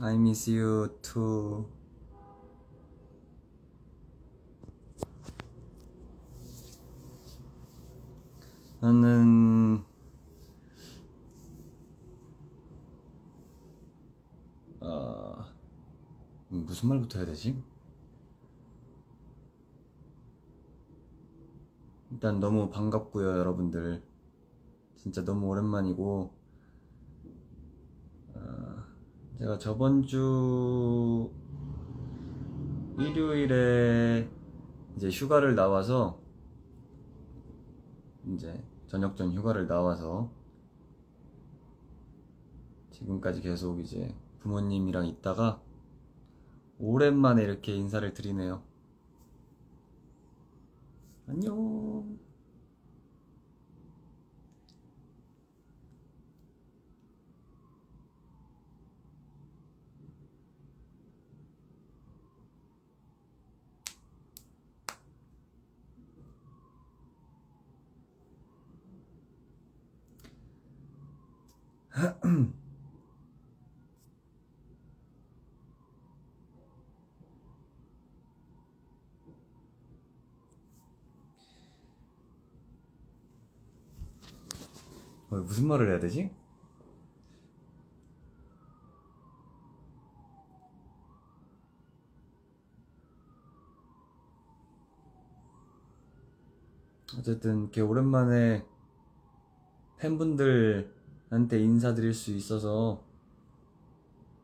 I miss you too. 나는 어, 무슨 말부터 해야 되지? 일단 너무 반갑고요, 여러분들. 진짜 너무 오랜만이고, 어, 제가 저번 주 일요일에 이제 휴가를 나와서, 이제 저녁 전 휴가를 나와서, 지금까지 계속 이제 부모님이랑 있다가, 오랜만에 이렇게 인사를 드리네요. 안녕. 어, 무슨 말을 해야 되지? 어쨌든 이렇게 오랜만에 팬분들 한테 인사드릴 수 있어서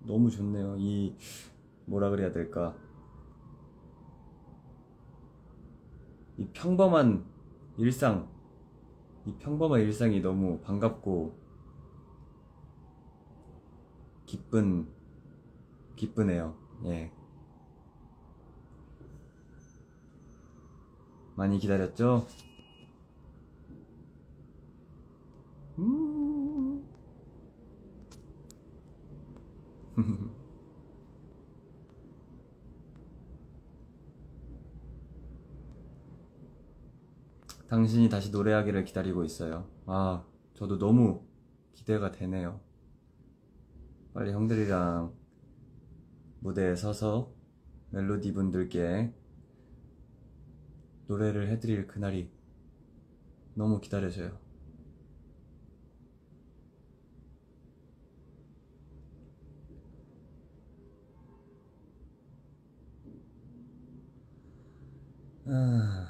너무 좋네요. 이 뭐라 그래야 될까? 이 평범한 일상 이 평범한 일상이 너무 반갑고 기쁜 기쁘네요. 예. 많이 기다렸죠? 음. 당신이 다시 노래하기를 기다리고 있어요. 아, 저도 너무 기대가 되네요. 빨리 형들이랑 무대에 서서 멜로디 분들께 노래를 해드릴 그날이 너무 기다려져요. 아...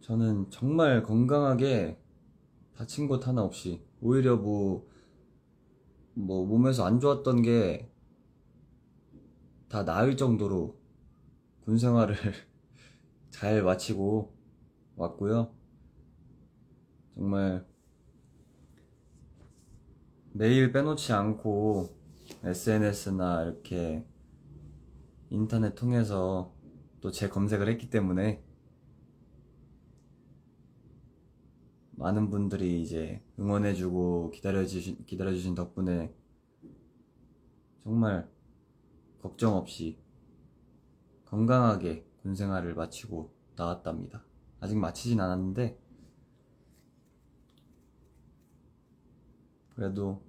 저는 정말 건강하게 다친 곳 하나 없이 오히려 뭐, 뭐 몸에서 안 좋았던 게 다 나을 정도로 군 생활을 잘 마치고 왔고요. 정말 매일 빼놓지 않고 SNS나 이렇게 인터넷 통해서 또 제 검색을 했기 때문에 많은 분들이 이제 응원해주고 기다려주신, 기다려주신 덕분에 정말 걱정 없이 건강하게 군 생활을 마치고 나왔답니다. 아직 마치진 않았는데, 그래도,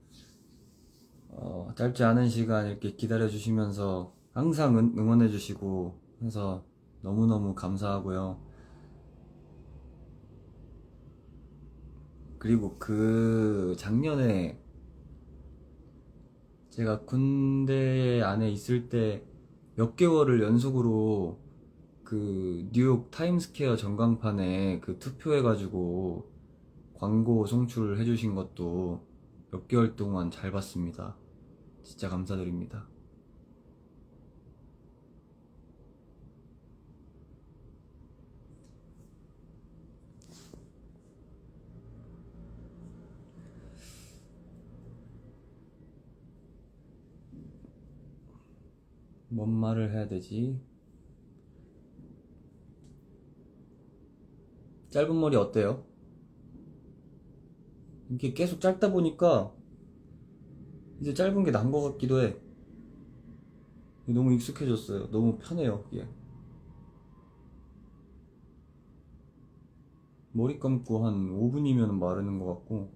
어, 짧지 않은 시간 이렇게 기다려 주시면서 항상 응- 응원해 주시고 해서 너무너무 감사하고요. 그리고 그 작년에 제가 군대 안에 있을 때 몇 개월을 연속으로 그 뉴욕 타임스퀘어 전광판에 그 투표해가지고 광고 송출을 해주신 것도 몇 개월 동안 잘 봤습니다. 진짜 감사드립니다. 뭔 말을 해야 되지? 짧은 머리 어때요? 이게 계속 짧다 보니까 이제 짧은 게 나은 것 같기도 해. 너무 익숙해졌어요. 너무 편해요, 이게. 머리 감고 한 5분이면 마르는 것 같고.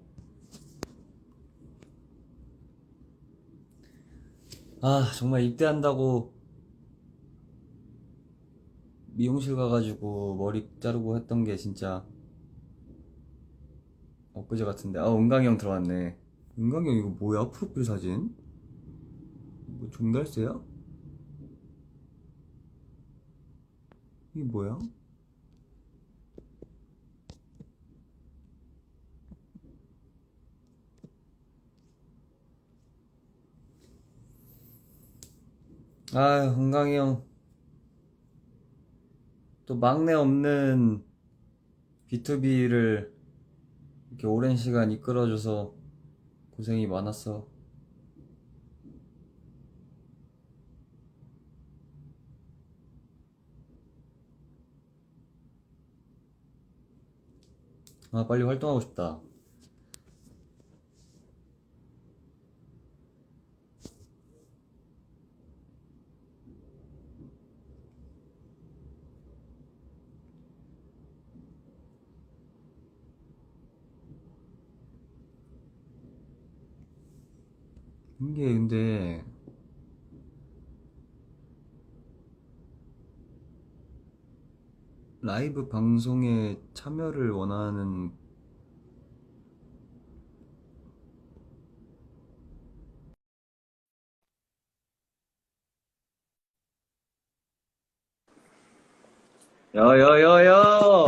아, 정말 입대한다고 미용실 가가지고 머리 자르고 했던 게 진짜 엊그제 같은데. 아, 은강이 형 들어왔네. 형 이거 뭐야? 프로필 사진? 뭐 종달새야? 이게 뭐야? 아유, 은강이 형. 또 막내 없는 B2B를 이렇게 오랜 시간 이끌어줘서 고생이 많았어. 아, 빨리 활동하고 싶다. 이게 근데 라이브 방송에 참여를 원하는 야야야야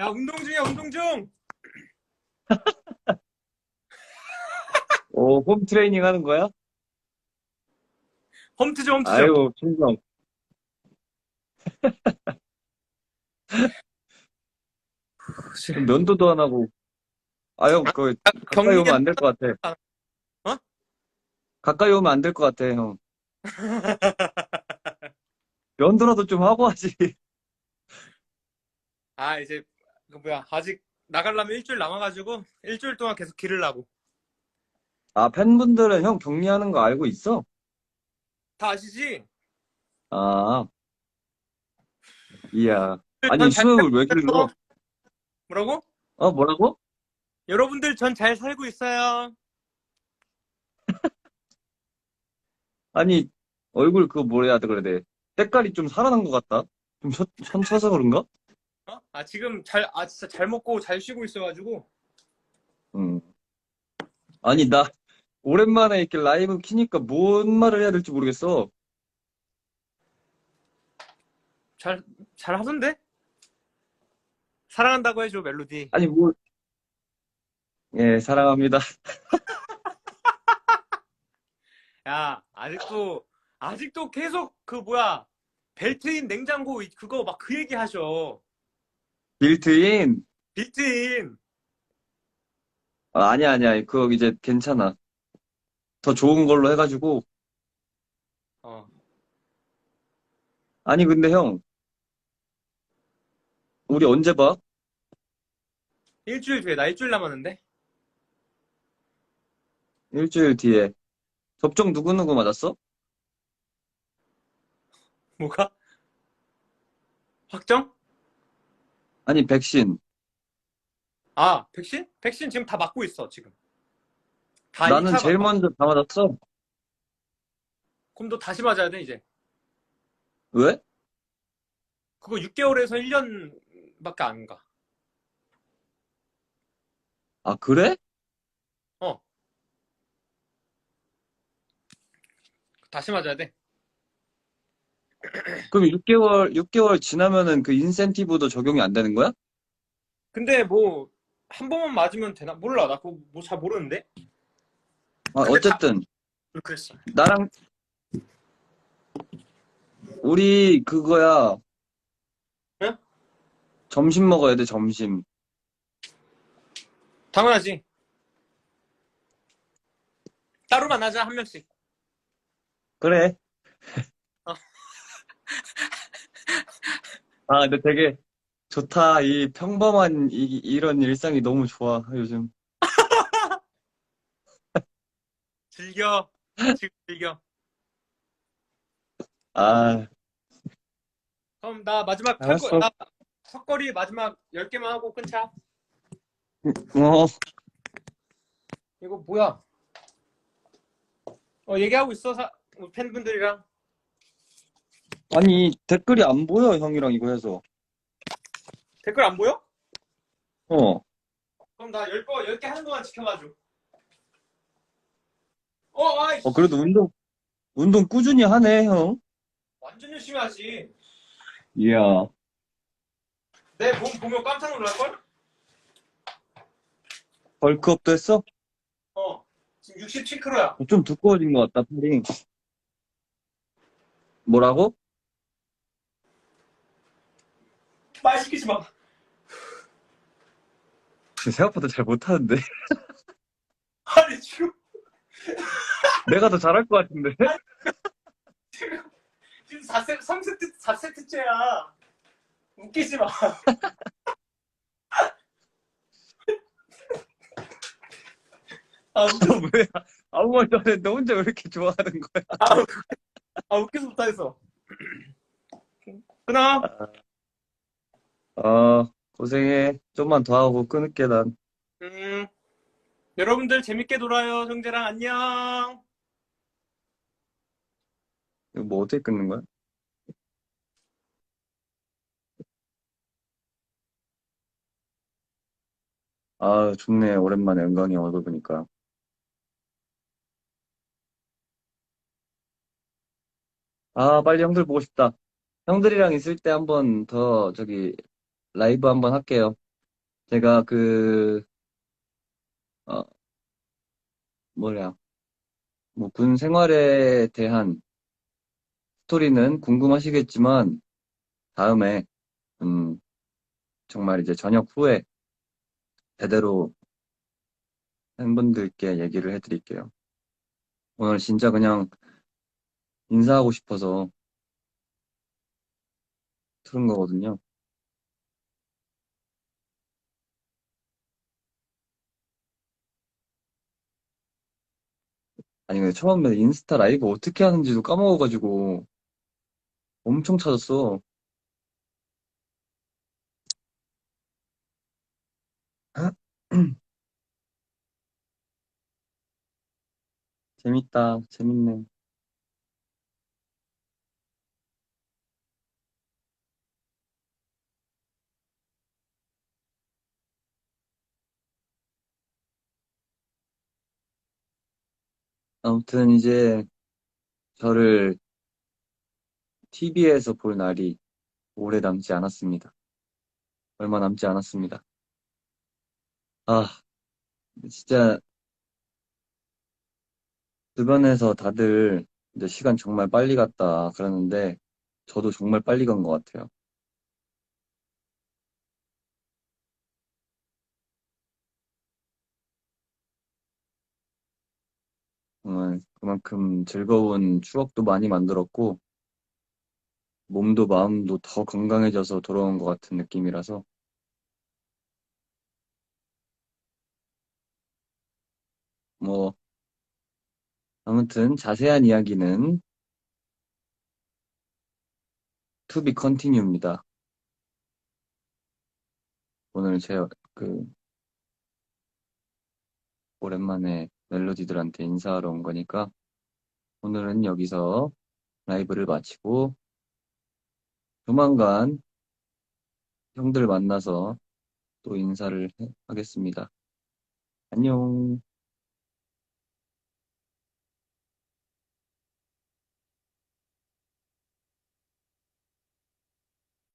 야 운동 중이야 운동 중. 오, 홈 트레이닝 하는 거야? 홈트죠 홈트죠. 아이고, 충성. 그럼 면도도 안 하고. 아, 형, 그, 가까이 오면 경기에 안될 것 같아. 어? 가까이 오면 안 될 것 같아, 형. 면도라도 좀 하고 하지. 아 이제 그 뭐야 아직 나가려면 일주일 남아가지고 일주일 동안 계속 기르려고. 아, 팬분들은 형 격리하는 거 알고 있어? 다 아시지? 아, 이야. 아니, 전 잘 수업을 왜 길러? 뭐라고? 어, 뭐라고? 여러분들 전 잘 살고 있어요. 아니, 얼굴 그거 뭐라 해야 그래, 돼. 때깔이 좀 살아난 것 같다? 좀 현, 현쳐서 그런가? 어? 아 지금 잘 아 진짜 잘 먹고 잘 쉬고 있어가지고 음. 아니, 나, 오랜만에 이렇게 라이브 키니까 뭔 말을 해야 될지 모르겠어. 잘 잘 하던데? 사랑한다고 해줘 멜로디. 아니, 뭐, 예, 사랑합니다. 야 아직도 아직도 계속 그 뭐야 벨트인 냉장고 그거 막 그 얘기 하셔. 빌트인. 빌트인. 아, 아니야, 아니야. 그거 이제 괜찮아. 더 좋은 걸로 해가지고. 어. 아니, 근데 형, 우리 언제 봐? 일주일 뒤에 나 일주일 남았는데. 일주일 뒤에. 접종 누구누구 맞았어? 뭐가? 확정? 아니, 백신. 아, 백신? 백신 지금 다 맞고 있어, 지금. 다 나는 2차 제일 맞- 먼저 다 맞았어. 그럼 너 다시 맞아야 돼, 이제. 왜? 그거 6개월에서 1년밖에 안 가. 아, 그래? 다시 맞아야 돼. 그럼 6개월, 6개월 지나면은 그 인센티브도 적용이 안 되는 거야? 근데 뭐, 한 번만 맞으면 되나? 몰라. 나 그거 뭐 잘 모르는데? 아, 근데 어쨌든, 그랬어. 나랑, 우리 그거야. 응? 점심 먹어야 돼, 점심. 당연하지. 따로 만나자, 한 명씩. 그래. 어. 아, 근데 되게 좋다. 이 평범한 이, 이런 일상이 너무 좋아, 요즘. 즐겨. 지금 즐겨. 아, 그럼 나 마지막 알았어. 털거, 나 턱걸이 마지막 10개만 하고 끊자. 어, 이거 뭐야? 어, 얘기하고 있어, 사, 우리 팬분들이랑. 아니, 댓글이 안 보여, 형이랑 이거 해서. 댓글 안 보여? 어, 그럼 나 10거, 10개 하는 동안 지켜봐줘. 어, 아이, 어, 그래도 운동, 운동 꾸준히 하네, 형. 완전 열심히 하지. 이야. 내 몸 보면 깜짝 놀랄걸? 벌크업도 했어? 어, 지금 67kg야. 좀 두꺼워진 것 같다, 팔이. 뭐라고? 말 시키지 마. 생각보다 잘 못하는데. 아니, 지금, 내가 더 잘할 것 같은데. 지금, 지금 4세, 3세트, 4세트째야. 웃기지 마. 아, 웃겨, 너 왜, 아무 말도 안 했는데 혼자 왜 이렇게 좋아하는 거야? 아, 웃- 아, 웃겨서 못하겠어. 끊어. 어, 고생해. 좀만 더 하고 끊을게, 난. 음, 여러분들 재밌게 놀아요. 형제랑 안녕. 이거 뭐 어떻게 끊는 거야? 아, 좋네. 오랜만에 은광이 얻어보니까. 아, 빨리 형들 보고 싶다. 형들이랑 있을 때 한 번 더, 저기, 라이브 한 번 할게요. 제가 그, 어, 뭐냐, 뭐, 군 생활에 대한 스토리는 궁금하시겠지만, 다음에, 음, 정말 이제 저녁 후에 제대로 팬분들께 얘기를 해드릴게요. 오늘 진짜 그냥 인사하고 싶어서 틀은 거거든요. 아니, 근데 처음에 인스타 라이브 어떻게 하는지도 까먹어가지고 엄청 찾았어. 재밌다. 재밌네. 아무튼 이제 저를 TV에서 볼 날이 오래 남지 않았습니다. 얼마 남지 않았습니다. 아, 진짜 주변에서 다들 이제 시간 정말 빨리 갔다 그러는데 저도 정말 빨리 간 것 같아요. 정말 그만큼 즐거운 추억도 많이 만들었고 몸도 마음도 더 건강해져서 돌아온 것 같은 느낌이라서 뭐 아무튼 자세한 이야기는 be continue입니다. 오늘 제 그 오랜만에 멜로디들한테 인사하러 온 거니까 오늘은 여기서 라이브를 마치고 조만간 형들 만나서 또 인사를 해- 하겠습니다. 안녕.